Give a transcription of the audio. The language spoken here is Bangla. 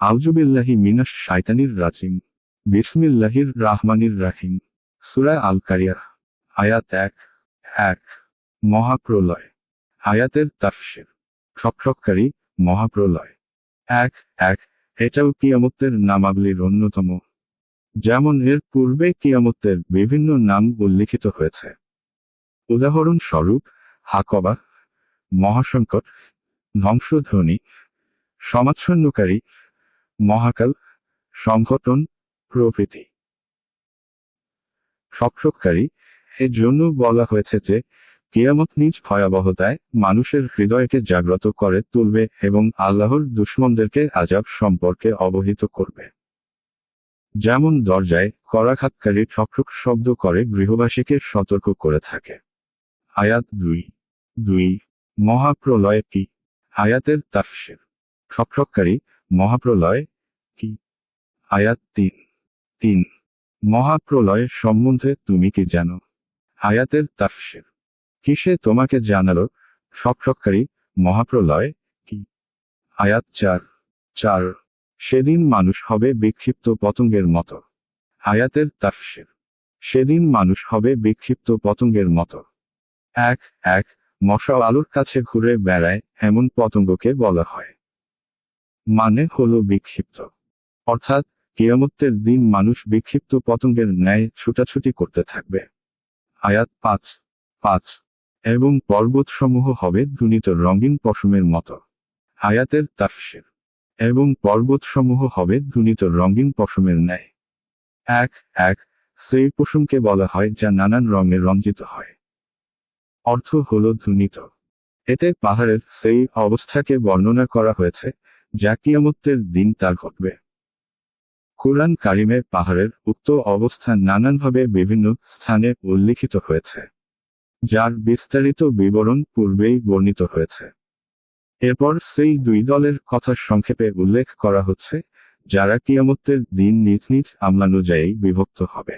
আউজুবিল্লাহি মিনাস শাইতানির রাজিম, বিসমিল্লাহির রাহমানির রাহিম। সুরা আল কারিয়া আয়াত এক এক, মহাপ্রলয়। আয়াতের তাফসির সক্ষকারী মহাপ্রলয়। এক এক, এটাও কিয়ামতের নামাবলীর অন্যতম। যেমন এর পূর্বে কিয়ামতের বিভিন্ন নাম উল্লিখিত হয়েছে। উদাহরণস্বরূপ, হাকবা, মহাসংকট, ধ্বংসধ্বনি, সমাচ্ছন্নকারী মহাকাল, সংঘটন, প্রভৃতি। সক্ষকারী এর জন্য বলা হয়েছে যে, কিয়ামত নিজ ভয়াবহতায় মানুষের হৃদয়কে জাগ্রত করে তুলবে এবং আল্লাহর দুশ্মনদেরকে আজাব সম্পর্কে অবহিত করবে। যেমন দরজায় করাঘাতকারী ঠকঠক শব্দ করে গৃহবাসীকে সতর্ক করে থাকে। আয়াত দুই। দুই। মহাপ্রলয় কি? আয়াতের তাফসির। ঠকঠককারী মহাপ্রলয় কি? আয়াত তিন। তিন। মহাপ্রলয় সম্বন্ধে তুমি কি জানো? আয়াতের তাফসির। কিসে তোমাকে জানালো? সক্ষকারী মহাপ্রলয় কি? আয়াত চার। চার। সেদিন মানুষ হবে বিক্ষিপ্ত পতঙ্গের মতো। আয়াতের তাফসির। সেদিন মানুষ হবে বিক্ষিপ্ত পতঙ্গের মতো। এক এক, মশা আলোর কাছে ঘুরে বেড়ায়, এমন পতঙ্গকে বলা হয়। মানে হল বিক্ষিপ্ত। অর্থাৎ, কিয়ামতের দিন মানুষ বিক্ষিপ্ত পতঙ্গের ন্যায় ছুটাছুটি করতে থাকবে। আয়াত পাঁচ পাঁচ। এবং পর্বতসমূহ হবে ধুনিত রঙিন পশমের মতো। আয়াতের তাফসির। এবং পর্বতসমূহ হবে ধুনিত রঙিন পশমের ন্যায়। এক এক। সেই পশমকে বলা হয় যা নানান রঙে রঞ্জিত হয়। অর্থ হল ধুনিত এতে পাহাড়ের সেই অবস্থাকে বর্ণনা করা হয়েছে যা কিয়ামতের দিন তার ঘটবে। কোরআন কারিমে পাহাড়ের উক্ত অবস্থা নানানভাবে বিভিন্ন স্থানে উল্লিখিত হয়েছে, যার বিস্তারিত বিবরণ পূর্বেই বর্ণিত হয়েছে। এরপর সেই দুই দলের কথা সংক্ষেপে উল্লেখ করা হচ্ছে, যারা কিয়ামতের দিন নিজ নিজ আমলানুযায়ী বিভক্ত হবে।